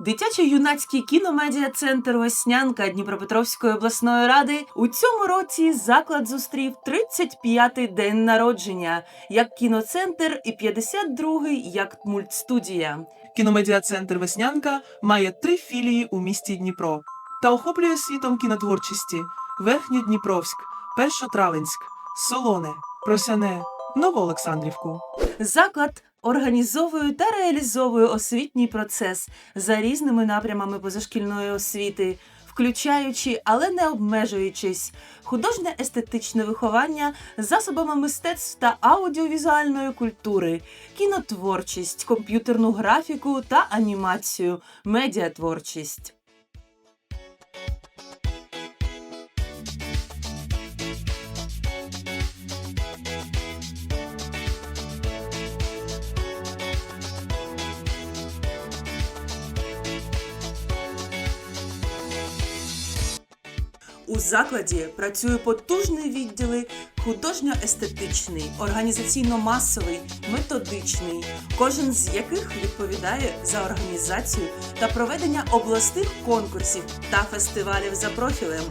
Дитячо-юнацький кіномедіа-центр Веснянка Дніпропетровської обласної ради у цьому році заклад зустрів 35-й день народження як кіноцентр і 52-й як мультстудія. Кіномедіа-центр Веснянка має три філії у місті Дніпро та охоплює світом кінотворчості Верхньодніпровськ, Першотравенськ, Солоне, Просяне, Новоолександрівку. Заклад організовує та реалізовує освітній процес за різними напрямами позашкільної освіти, включаючи, але не обмежуючись, художнє естетичне виховання засобами мистецтв та аудіовізуальної культури, кінотворчість, комп'ютерну графіку та анімацію, медіатворчість. У закладі працює потужний відділи художньо-естетичний, організаційно-масовий, методичний, кожен з яких відповідає за організацію та проведення обласних конкурсів та фестивалів за профілем,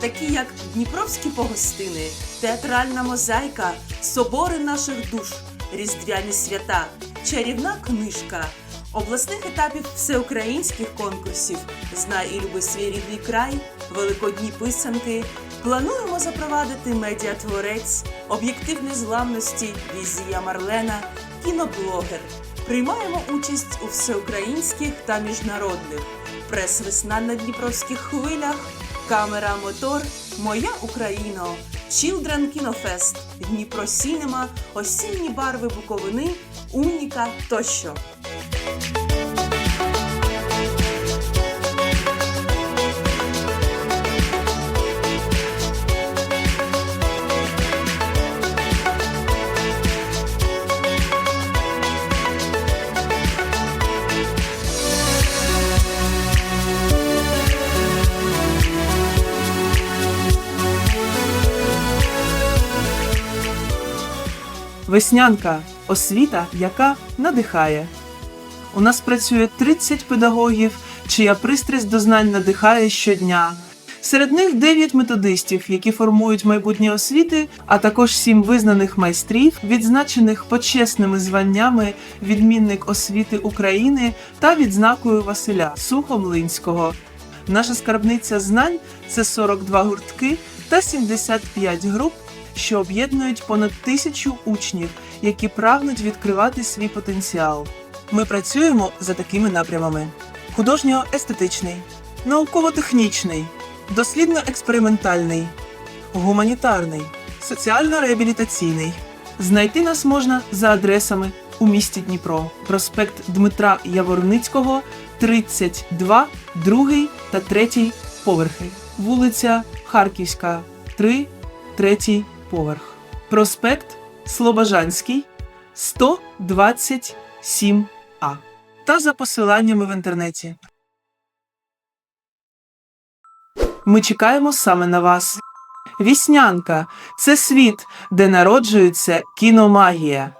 такі як Дніпровські погостини, театральна мозаїка, собори наших душ, різдвяні свята, чарівна книжка. Обласних етапів всеукраїнських конкурсів Знай і люби свій рідний край, великодні писанки. Плануємо запровадити медіатворець, об'єктив незламності, візія Марлена, кіноблогер. Приймаємо участь у всеукраїнських та міжнародних. Прес-весна на Дніпровських хвилях, камера мотор, Моя Україно, Children Кінофест, Дніпро Сінема, Осінні барви Буковини, Уніка тощо. Веснянка освіта, яка надихає. У нас працює 30 педагогів, чия пристрасть до знань надихає щодня. Серед них 9 методистів, які формують майбутнє освіти, а також 7 визнаних майстрів, відзначених почесними званнями відмінник освіти України та відзнакою Василя Сухомлинського. Наша скарбниця знань це 42 гуртки та 75 груп, що об'єднують понад тисячу учнів, які прагнуть відкривати свій потенціал. Ми працюємо за такими напрямами: художньо-естетичний, науково-технічний, дослідно-експериментальний, гуманітарний, соціально-реабілітаційний. Знайти нас можна за адресами у місті Дніпро, проспект Дмитра Яворницького, 32, 2 та 3 поверхи, вулиця Харківська, 3, 3 поверх, проспект Слобожанський, 127А та за посиланнями в інтернеті. Ми чекаємо саме на вас. Віснянка це світ, де народжується кіномагія.